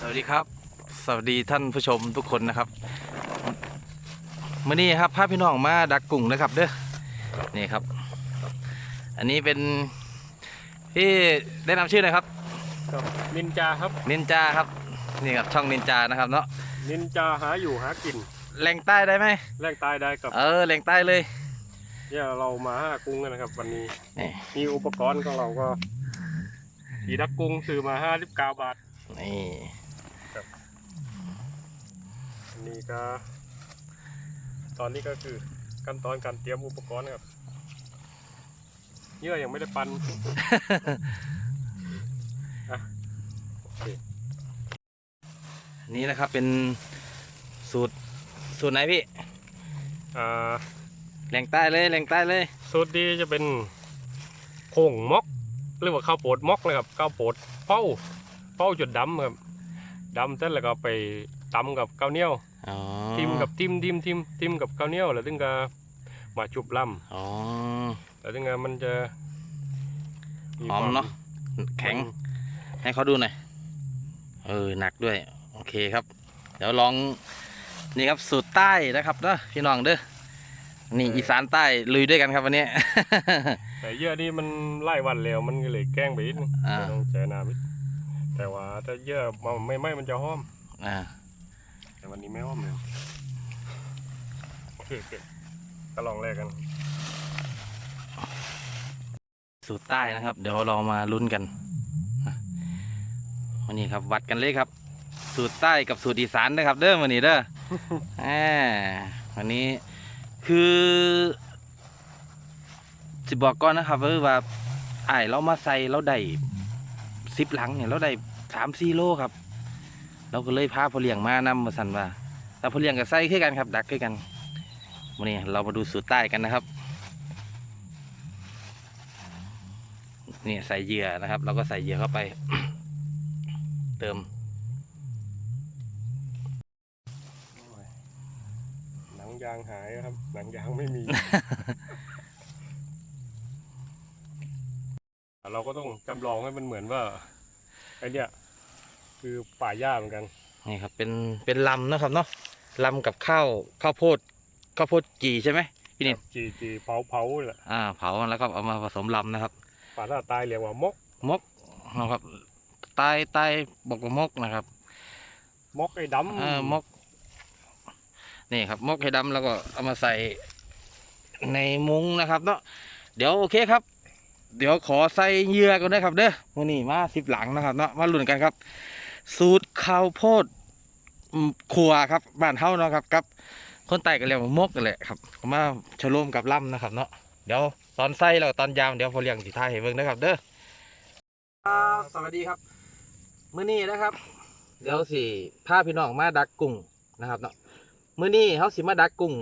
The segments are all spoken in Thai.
สวัสดีครับ สวัสดีท่านผู้ชมทุกคนนะครับมื่อนี้ครับพาพี่น้องมาดักกุ้งนะครับเด้อนี่ครับ อันนี้เป็นพี่ได้นำชื่อหน่อยครับครับนินจาครับนินจาครับนี่ครับช่องนินจานะครับเนาะนินจาหาอยู่หากินแหล่งใต้ได้ไหมแรงตายได้กับเออแหล่งใต้เลยเนี่ยเรามาหากุ้งกันนะครับ วันนี้นี่มีอุปกรณ์ของเราก็อีดักกุ้งซื้อมาห้าสิบเก้าบาทนี่อั นนี้ก็ ตอนนี้ก็คือขั้นตอนการเตรียมอุปกรณ์นะครับเยื่อยังไม่ได้ปันอะโอเคอันนี้นะครับเป็นสูตรสูตรไหนพี่อ่าแหล่งใต้เลยแหล่งใต้เลย สูตรนี้จะเป็นโข่งม็อกหรือว่าข้าวโพดม็อกเลยครับข้าวโพดเป้าเป้าจนดำครับดำเสร็จแล้วก็ไปตำกับข้าวเหนียว อ๋อทิมกับทิมทิมทิมทิมกับข้าวเหนียวแล้วถึงก็มาจุบลอ๋อำแล้วถึงก็มันจะหอมเนาะแข็ง ให้เขาดูหน่อยเออหนักด้วย โอเคครับ เดี๋ยวลองนี่ครับสูตรใต้นะครับเนาะพี่น้องเด้อนี่อีสานใต้ลุยด้วยกันครับวันนี้แต่เยื่อนี่มันไล่วันแล้วมันก็เลยแกล้งไปนิดนึงอ่าต้องใจน้ำนิดแต่ว่าถ้าเยื่อมันไม่ไหม้มันจะหอม อ่า แต่วันนี้ไม่หอมเลยโอเคโอเคก็ลองแรกกัน สูตรใต้นะครับ เดี๋ยวเรามาลุ้นกันวันนี้ครับวัดกันเลยครับ สูตรใต้กับสูตรอีสานนะครับ เด้อวันนี้เด้ออ่าวันนี้คือสิบอกก่อนนะครับว่าไอ้เรามาใส่เราได้สิบหลังเนี่ยเราได้สามสี่โลครับ เราก็เลยพาพ่อเลี้ยงมานำมาสั่นว่าแล้วพ่อเลี้ยงก็ใส่ขึ้นกันครับ ดักขึ้นกันวันนี้เรามาดูสูตรใต้กันนะครับนี่ใส่เหยื่อนะครับ เราก็ใส่เหยื่อเข้าไป เติมหนังยางหายครับหนังยางไม่มี เราก็ต้องจำลองให้มันเหมือนว่าไอเนี้ย คือป่าหญ้าเหมือนกันนี่ครับเป็นเป็นลำนะครับเนาะลำกับข้าวข้าวโพดข้าวโพดจีใช่ไหมพี่นิดจีจีเผาเผาแหละอ่าเผาแล้วก็เอามาผสมลำนะครับป่าถ้าตายเรียกว่ามกมกนะครับใต้ใต้บอกว่ามกนะครับ มกไอ้ดำเออมกนี่ครับมกให้ดำแล้วก็เอามาใส่ในมุ้งนะครับเนาะเดี๋ยวโอเคครับ เดี๋ยวขอใส่เหยื่อกันนะครับเด้อวันนี้มาสิบหลังนะครับเนาะมาลุ้นกันครับ สูตรข้าวโพดขัวครับบ้านเฮาเนาะครับกับ คนใต้ก็เรียกว่ามกกันแหละครับมาฉโลมกับล่ำนะครับเนาะเดี๋ยวตอนไส้แล้วตอนยามเดี๋ยวพอเลี้ยงสิทายให้เบิ่งนะครับ เด้อครับสวัสดีครับมื้อนี้นะครับ เดี๋ยวสิพาพี่น้องมาดักกุ้งนะครับเนาะมื้อนี้เฮาสิมาดักกุ้ง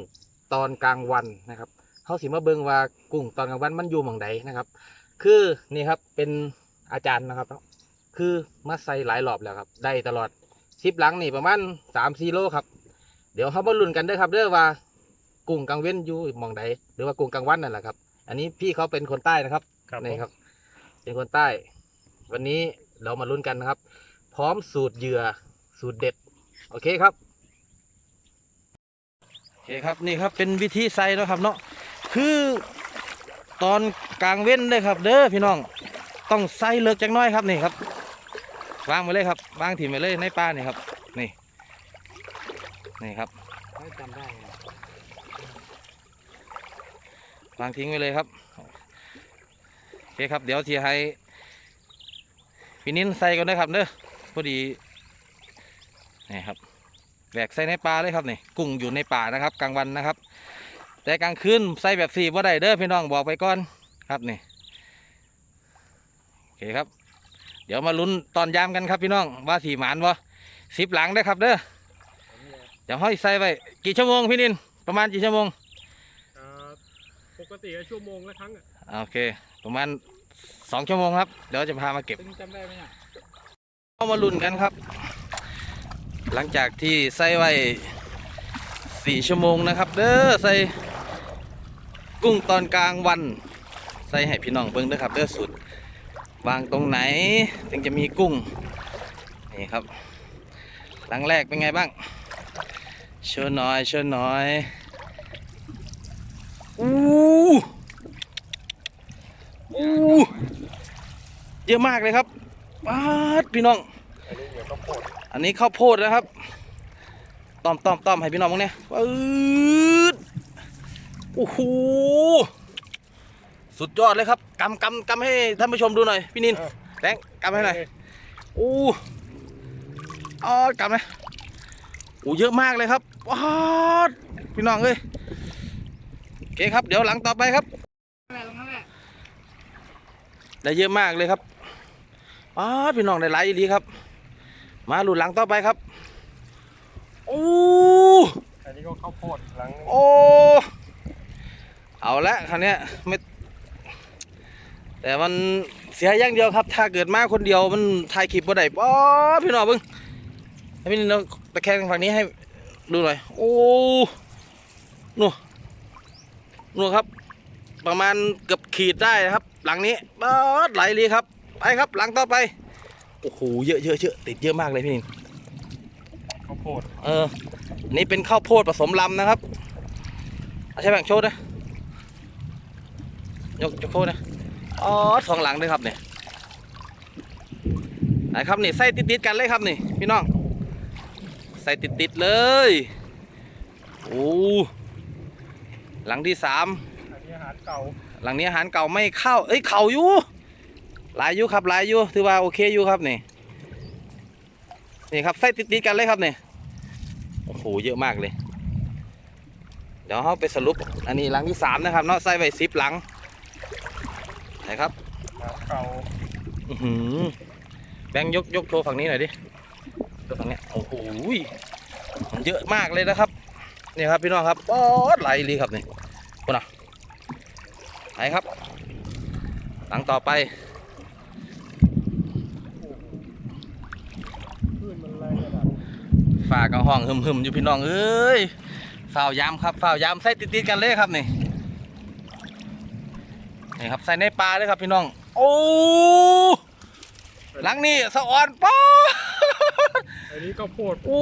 ตอนกลางวันนะครับเฮาสิมาเบิ่งว่ากุ้งตอนกลางวันมันอยู่หม่องใดนะครับ คือนี่ครับเป็นอาจารย์นะครับเนาะ คือมาใส่หลายรอบแล้วครับ ได้ตลอดสิบหลังนี่ประมาณสามสี่โลครับ เดี๋ยวเขามาลุ้นกันเด้อครับเด้อว่ากุ้งกลางเว้นอยู่หมองใดหรือว่ากุ้งกลางวันนั่นแหละครับ อันนี้พี่เขาเป็นคนใต้นะครับครับนี่ครับ เป็นคนใต้ วันนี้เรามาลุ้นกันนะครับ พร้อมสูตรเหยื่อสูตรเด็ด โอเคครับโอเคครับนี่ครับเป็นวิธีใส่เนาะครับเนาะคือตอนกลางเว้นเลยครับ เด้อพี่น้อง ต้องใส่เลิกจักหน้อยครับนี่ครับ วางไปเลยครับวางถิ่มไปเลยในป้านี่ครับ นี่ นี่ครับจำได้วางทิ้งไว้เลยครับโอเคครับ เดี๋ยวทีให้พี่นิ้นใส่กันนะครับเด้อพอดีนี่ครับแบกใส่ในป่าเลยครับนี่กุ้งอยู่ในป่านะครับ กลางวันนะครับ แต่กลางคืนใส่แบบสี่ว่าได้เด้อพี่น้องบอกไปก่อนครับนี่โอเคครับ เดี๋ยวมาลุ้นตอนยามกันครับพี่น้องว่าสีหมานวะสิบหลังได้อครับเด้อเดี๋ยวห้อยใส่ไว้กี่ชั่วโมงพี่นินประมาณกี่ชั่วโมงปกติชั่วโมงละครั้งอะโอเค ประมาณสองชั่วโมงครับเดี๋ยวจะพามาเก็บตึงจำได้ไหมเนี่ยเข้ามาลุ้นกันครับ หลังจากที่ใส่ไว้สี่ชั่วโมงนะครับ เด้อใส่กุ้งตอนกลางวัน ใส่ให้พี่น้องเบิ่งเด้อครับเด้อสุด วางตรงไหนถึงจะมีกุ้ง นี่ครับ หลังแรกเป็นไงบ้างเชิญหน่อยเชิญหน่อยอู้อู้เยอะมากเลยครับป๊าดพี่น้องอันนี้ข้าวโพดอันนี้ข้าวโพดนะครับต้อมต้อมต้อมให้พี่น้องมึงเนี่ยปื๊ดโอ้โห สุดยอดเลยครับ กำกำกำให้ท่านผู้ชมดูหน่อยพี่นินแตงกำให้หน่อยโอ้อ๋อกำนะโอ้เยอะมากเลยครับว้าวพี่น้องเอ้ยโอเคครับ เดี๋ยวหลังต่อไปครับได้เยอะมากเลยครับอ้าวพี่น้องได้หลายอีหลีครับ มาหลุดหลังต่อไปครับโอ้อันนี้ก็ข้าวโพดหลังโอ้เอาละคราวเนี้ยไม่ แต่มันเสียอย่างเดียวครับ ถ้าเกิดมาคนเดียวมันถ่ายคลิปบ่ได้ป๊อดพี่น้องเบิ้งให้พี่น้องตะแคงฝั่งนี้ให้ดูหน่อย โอ้นู่นนู่นครับ ประมาณเกือบขีดได้นะครับ หลังนี้ป๊อดไหลเลยครับ ไปครับ หลังต่อไป โอ้โห เยอะเยอะเยอะติดเยอะมากเลยพี่นินข้าวโพด เอออันนี้เป็นข้าวโพดผสมลำนะครับเอาใช้แบ่งโชว์นะ ยกยกโชว์นะ อ๋อสองหลังด้วยครับเนี่ยไหนครับนี่ใส่ติดๆกันเลยครับนี่พี่น้อง ใส่ติดๆเลยโอ้หลังที่สามอันนี้อาหารเก่าหลังนี้อาหารเก่าไม่เข้า เอ้ยเข่าอยู่หลายอยู่ครับหลายอยู่ถือว่าโอเคอยู่ครับนี่นี่ครับใส่ติดๆกันเลยครับนี่โอ้โหเยอะมากเลย เดี๋ยวเราไปสรุปอันนี้หลังที่สามนะครับเนาะใส่ไว้สิบหลัง ไหนครับอาหารเก่าอื้อหือแบงค์ยกยกโชว์ฝั่งนี้หน่อยดิโชว์ฝั่งนี้โอ้โหยมันเยอะมากเลยนะครับนี่ครับพี่น้องครับป๊อดไหลเลยครับนี่คนน่ะไหนครับ หลังต่อไปพืชมันแรงขนาดฝากกับห้องหึมๆอยู่พี่น้องเอ้ยฝ้าวยามครับฝ้าวยามใส่ติดๆกันเลยครับนี่ นี่ครับใส่ในปลาเลยครับพี่น้อง โอ้หลังนี้สะออนป๊อดอันนี้ข้าวโพดโอ้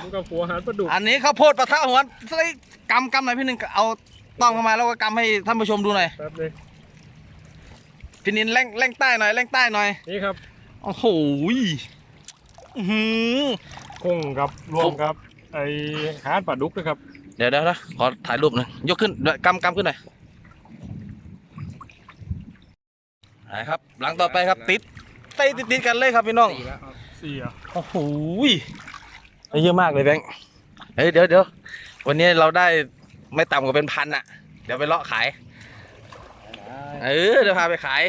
ผสมกับหัวอาหารปลาดุกอันนี้ข้าวโพดปลาท่าหัวใส่กำกำหน่อยพี่หนึ่งเอาต้องเข้ามาแล้วก็กำให้ท่านผู้ชมดูหน่อยแป๊บนึงพี่นินแร่งแร่งใต้หน่อยแร่งใต้หน่อยนี่ครับโอ้โหยอื้อหือกุ้งครับรวมครับไออาหารปลาดุกนะครับ เดี๋ยวเดี๋ยวนะขอถ่ายรูปหน่อยยกขึ้นเดี๋ยวกำกำขึ้นหน่อย ไหนครับ หลังต่อไปครับติดใส่ติดๆกันเลยครับพี่น้องสี่แล้วครับสี่อะโอ้โหยได้เยอะมากเลยแบงค์เฮ้ยเดี๋ยวเดี๋ยววันนี้เราได้ไม่ต่ำกว่าเป็นพันอะเดี๋ยวไปเลาะขาย เออเดี๋ยวพาไปขาย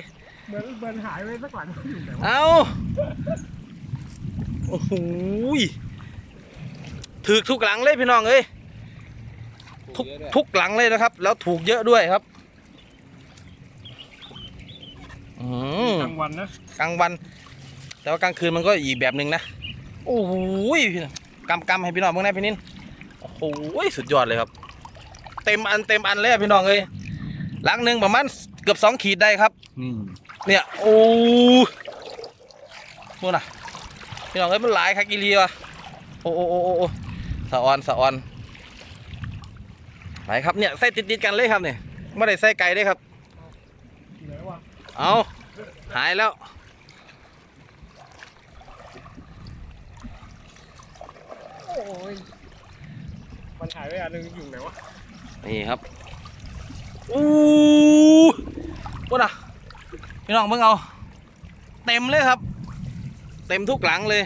เหมือนเหมือนหายไปสักหลังอยู่ไหนวะเอาโอ้โหยถือทุกหลังเลยพี่น้องเอ้ยทุกทุกหลังเลยนะครับ แล้วถูกเยอะด้วยครับ อืมกลางวันนะกลางวัน แต่ว่ากลางคืนมันก็อีกแบบหนึ่งนะโอ้โหยพี่น้องกำกำให้พี่น้องเมื่อไงพี่นินโอ้โหยสุดยอดเลยครับ เต็มอันเต็มอันเลยอะพี่น้องเอ้ยหลังหนึ่งประมาณเกือบสองขีดได้ครับเนี่ยโอ้นู่นน่ะพี่น้องเอ้ยมันหลายคักอีเลีวะโอ้โอ้โอ้โอ้โอ้สะออนสะออนไหนครับเนี่ยใส่ติดๆกันเลยครับเนี่ยไม่ได้ใส่ไก่ด้วยครับอยู่ไหนวะ เอาหายแล้ว โอ้ย มันหายไปอันหนึงอยู่ไหนวะ นี่ครับ อู้ปุ๊ดอะ พี่น้องเพิ่งเอา เต็มเลยครับ เต็มทุกหลังเลย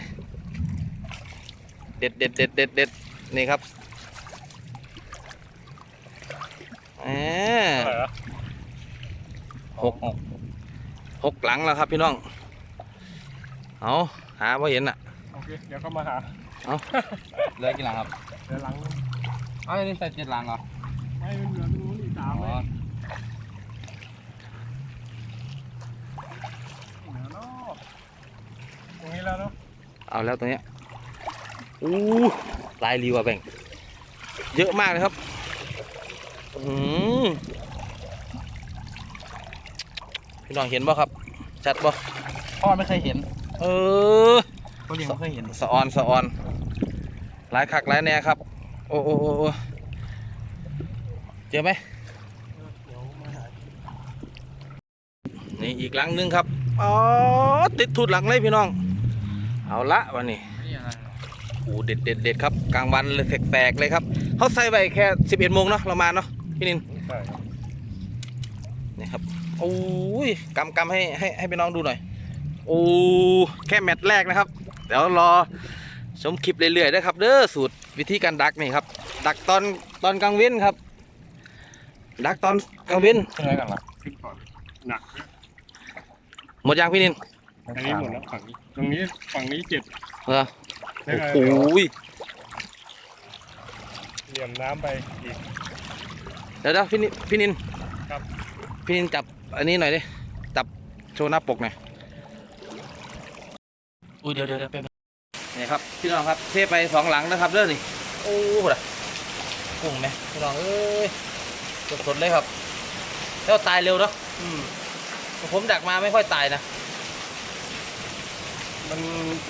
เด็ดเด็ดเด็ดเด็ดเด็ดนี่ครับแหมอะไรวะหก หกหลังแล้วครับพี่น้อง เอาหาพอเห็นอะ โอเค เดี๋ยวเข้ามาหาเหลือกี่หลังครับเดี๋ยวหลังอ้าวนี่ใส่เจ็ดหลังเหรอ ไม่มันเหลือตรงนู้นอีกสามเลยเหลือเนาะตรงนี้แล้วเนาะเอาแล้วตัวเนี้ยอู้ลายรีว่ะแบ่ง เยอะมากเลยครับ อืม พี่น้องเห็นบ่ครับ ชัดบ่พ่อไม่เคยเห็น เออคนเลี้ยงไม่เคยเห็นสะออนสะออนหลายคักหลายแน่ครับ โอ้โอ้โอ้โอ้เจอไหมนี่อีกหลังหนึงครับอ๋อติดทุดหลังเลยพี่น้อง เอาละวันนี้นี่อะไรโอ้เด็ดเด็ดเด็ดครับกลางวันเลยแตกๆเลยครับเขาใส่ไปแค่สิบเอ็ดโมงเนาะเรามาเนาะพี่นินใช่ครับนี่ครับ โอ้ยกำกำให้ให้ให้พี่น้องดูหน่อย โอ้แค่แมตช์แรกนะครับ เดี๋ยวรอชมคลิปเรื่อยๆนะครับ เด้อสูตรวิธีการดักนี่ครับ ดักตอนตอนกลางเว้นครับ ดักตอนกลางเว้นขึ้นไว้ก่อนเหรอขึ้นก่อนหนักนะหมดยางพี่นินอันนี้หมดแล้วฝั่งนี้ตรงนี้ฝั่งนี้เจ็ดเหรอแล้วก็โอ้โหเหลี่ยมน้ำไปอีก เดี๋ยวเดี๋ยวพี่นินพี่นินครับ พี่นินจับ อันนี้หน่อยดิ จับโชว์หน้าปกหน่อย อุ้ยเดี๋ยวเดี๋ยวเดี๋ยวแป๊บนึงนี่ครับ พี่น้องครับ เทไปสองหลังนะครับเด้อนี่ โอ้โหล่ะกุ้งไหมพี่น้องเอ้ยสดๆเลยครับ แล้วตายเร็วเนาะอืมผมดักมาไม่ค่อยตายนะ มัน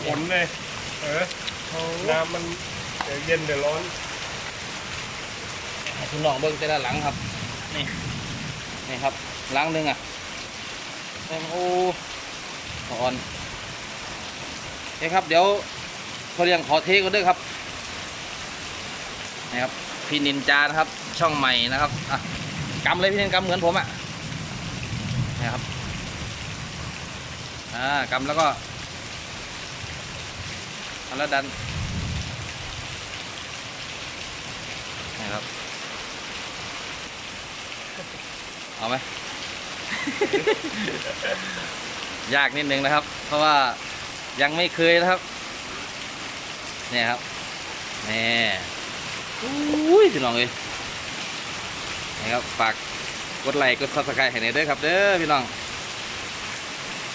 ผลเลย เออ น้ำมันเดี๋ยวเย็นเดี๋ยวร้อนให้พี่น้องเบิ่งแต่ละหลังครับ นี่ นี่ครับหลังหนึ่งอะแม่งโออ่อนโอเคครับ เดี๋ยวพอเรียงขอเทก่อนด้วยครับนี่ครับพี่นินจานะครับ ช่องใหม่นะครับอะกำเลยพี่นินกำเหมือนผมอะนี่ครับอ่ากำแล้วก็แล้วดันนี่ครับ เอาไหม ยากนิดนึงนะครับ เพราะว่ายังไม่เคยนะครับ เนี่ยครับนี่อุ้ยพี่น้องเอ้ยนี่ครับฝากกดไลค์กดซับสไครต์ให้หน่อยด้อครับ เด้อพี่น้อง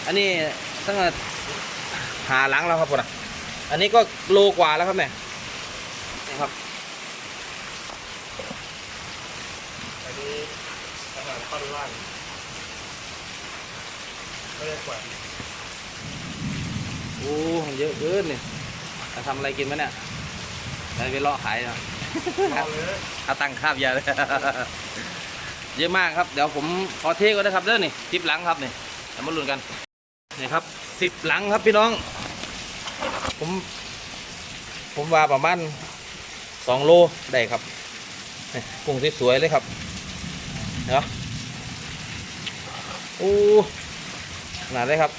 อันนี้ตั้งแต่หาหลังแล้วครับผมอะอันนี้ก็โลกว่าแล้วครับเนี่ยนี่ครับอันนี้ ท่อนล่างไม่ได้แขวนโอ้มันเยอะเกินนี่จะทำอะไรกินมั้เนี่ยไปไปเลาะขายนะเอาเลยเอาตังค่าบยาเลย เยอะมากครับ เดี๋ยวผมขอเทก่อนนะครับเด้อนี่สิบหลังครับนี่เดี๋ยวมาลุ้นกันนี่ครับสิบหลังครับพี่น้อง ผม ผมว่าประมาณสองโลได้ครับนี่กุ้งสวยๆเลยครับเนาะ โอ้ขนาดเลยครับ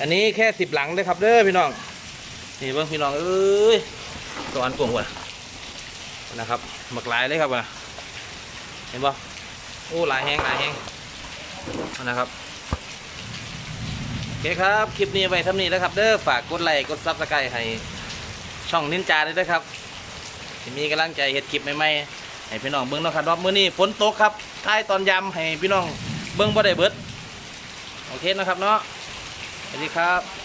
อันนี้แค่สิบหลังเลยครับเด้อพี่น้องนี่เบิ้งพี่น้องเอ้ยตัวอันกลวงหัวนะครับหมักลายเลยครับนะเห็นบ่โอ้ลายแห้งลายแห้งนะครับโอเคครับ คลิปนี้ไว้ท่านี้แล้วครับ เด้อฝากกดไลค์กดซับสไครต์ให้ช่องนินจาด้วยนะครับที่มีกำลังใจเฮ็ดคลิปใหม่ๆให้พี่น้องเบิ่งนะครับว่ามื้อนี้ฝนตกครับท้ายตอนยำให้พี่น้อง เบิ้งบ่ได้เบิดโอเคนะครับเนาะสวัสดีครับ